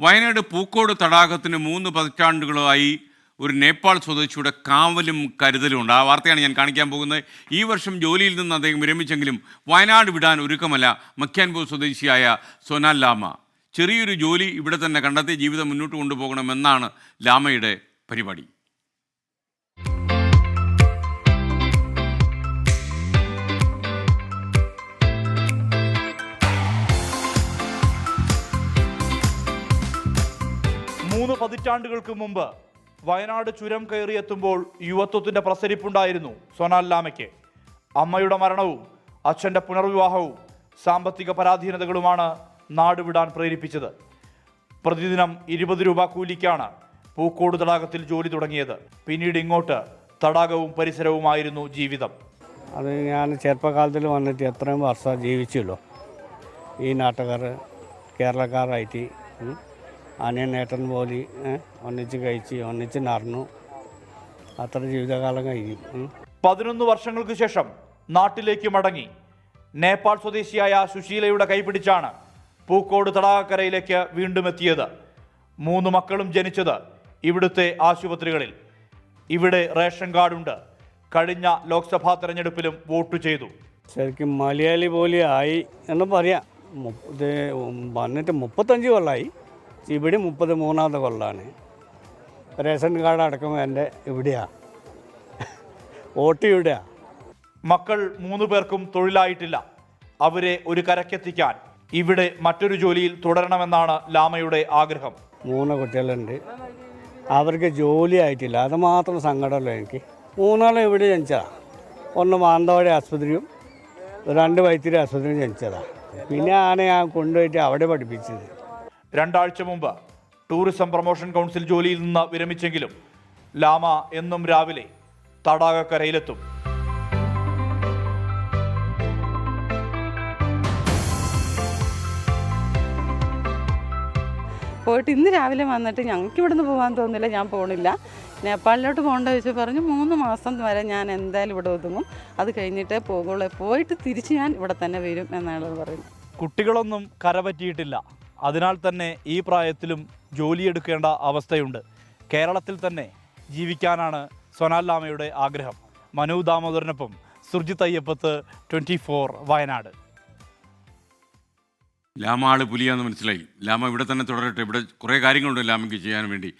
വയനാട് പൂക്കോട് തടാകത്തിന് മൂന്ന് പതിറ്റാണ്ടുകളായി ഒരു നേപ്പാൾ സ്വദേശിയുടെ കാവലും കരുതലും ഉണ്ട്. ആ വാർത്തയാണ് ഞാൻ കാണിക്കാൻ പോകുന്നത്. ഈ വർഷം ജോലിയിൽ നിന്ന് അദ്ദേഹം വിരമിച്ചെങ്കിലും വയനാട് വിടാൻ ഒരുക്കമല്ല മക്യാൻപൂർ സ്വദേശിയായ സോനാൽ ലാമ. ചെറിയൊരു ജോലി ഇവിടെ തന്നെ കണ്ടെത്തി ജീവിതം മുന്നോട്ട് കൊണ്ടുപോകണമെന്നാണ് ലാമയുടെ പരിപാടി. മൂന്ന് പതിറ്റാണ്ടുകൾക്ക് മുമ്പ് വയനാട് ചുരം കയറിയെത്തുമ്പോൾ യുവത്വത്തിന്റെ പ്രസരിപ്പുണ്ടായിരുന്നു സോനാൽ ലാമയ്ക്ക്. അമ്മയുടെ മരണവും അച്ഛന്റെ പുനർവിവാഹവും സാമ്പത്തിക പരാധീനതകളുമാണ് നാട് വിടാൻ പ്രേരിപ്പിച്ചത്. പ്രതിദിനം ഇരുപത് രൂപ കൂലിക്കാണ് പൂക്കോട് തടാകത്തിൽ ജോലി തുടങ്ങിയത്. പിന്നീട് ഇങ്ങോട്ട് തടാകവും പരിസരവുമായിരുന്നു ജീവിതം. അത് ഞാൻ ചെറുപ്പകാലത്തിൽ വന്നിട്ട് എത്രയും വർഷം ജീവിച്ചല്ലോ ഈ നാട്ടുകാർ കേരളക്കാരായിട്ട്. അനിയൻ ഏട്ടൻ പോലെ ഒന്നിച്ച് കഴിച്ച് ഒന്നിച്ച് നടന്നു. അത്ര ജീവിതകാലം കഴിഞ്ഞു. പതിനൊന്ന് വർഷങ്ങൾക്ക് ശേഷം നാട്ടിലേക്ക് മടങ്ങി. നേപ്പാൾ സ്വദേശിയായ സുശീലയുടെ കൈപിടിച്ചാണ് പൂക്കോട് തടാകക്കരയിലേക്ക് വീണ്ടും എത്തിയത്. മൂന്ന് മക്കളും ജനിച്ചത് ഇവിടുത്തെ ആശുപത്രികളിൽ. ഇവിടെ റേഷൻ കാർഡുണ്ട്. കഴിഞ്ഞ ലോക്സഭാ തെരഞ്ഞെടുപ്പിലും വോട്ട് ചെയ്തു. ശരിക്കും മലയാളി പോലെ ആയി എന്ന് പറയാം. വന്നിട്ട് മുപ്പത്തഞ്ച് കൊല്ലമായി ഇവിടെ മുപ്പത് മൂന്നാമത്തെ കൊല്ലാണ്. റേഷൻ കാർഡ് അടക്കം എന്റെ ഇവിടെയാണ് വോട്ട് ഇവിടെയാണ് മക്കൾ മൂന്ന് പേർക്കും തൊഴിലായിട്ടില്ല. അവരെ ഒരു കരക്കെത്തിക്കാൻ ഇവിടെ മറ്റൊരു ജോലിയിൽ തുടരണമെന്നാണ് ലാമയുടെ ആഗ്രഹം. മൂന്ന് കുട്ടികളുണ്ട്. അവർക്ക് ജോലി ആയിട്ടില്ല. അത് മാത്രം സങ്കടമല്ലോ എനിക്ക്. മൂന്നാളും ഇവിടെ ജനിച്ചതാണ് ഒന്ന് മാനന്തവാടി ആശുപത്രിയും രണ്ട് വൈത്തിരി ആശുപത്രിയും ജനിച്ചതാണ് പിന്നെ ആണ് ഞാൻ കൊണ്ടുപോയിട്ട് അവിടെ പഠിപ്പിച്ചത്. രണ്ടാഴ്ച മുമ്പ് ടൂറിസം പ്രൊമോഷൻ കൗൺസിൽ ജോലിയിൽ നിന്ന് വിരമിച്ചെങ്കിലും ലാമ എന്നും രാവിലെ തടാകക്കരയിലെത്തും. പോയിട്ട് ഇന്ന് രാവിലെ വന്നിട്ട് ഞങ്ങൾക്ക് ഇവിടുന്ന് പോകാൻ തോന്നില്ല ഞാൻ പോണില്ല. നേപ്പാളിലോട്ട് പോകേണ്ട ചോദിച്ചു പറഞ്ഞു മൂന്ന് മാസം വരെ ഞാൻ എന്തായാലും ഇവിടെ ഒതുങ്ങും. അത് കഴിഞ്ഞിട്ടേ പോകുള്ളൂ പോയിട്ട് തിരിച്ച് ഞാൻ ഇവിടെ തന്നെ വരും എന്നാണ് പറയുന്നത്. കുട്ടികളൊന്നും കരപറ്റിയിട്ടില്ല അതിനാൽ തന്നെ ഈ പ്രായത്തിലും ജോലിയെടുക്കേണ്ട അവസ്ഥയുണ്ട്. കേരളത്തിൽ തന്നെ ജീവിക്കാനാണ് സൊനാൽ ലാമയുടെ ആഗ്രഹം. മനു ദാമോദരനൊപ്പം സുർജിത് അയ്യപ്പത്ത് ട്വന്റി ഫോർ വയനാട്. ലാമ ആൾ പുലിയാന്ന് മനസ്സിലായി. ലാമ ഇവിടെ തന്നെ തുടരട്ടെ. ഇവിടെ കുറേ കാര്യങ്ങളുണ്ട് ലാമയ്ക്ക് ചെയ്യാൻ വേണ്ടി.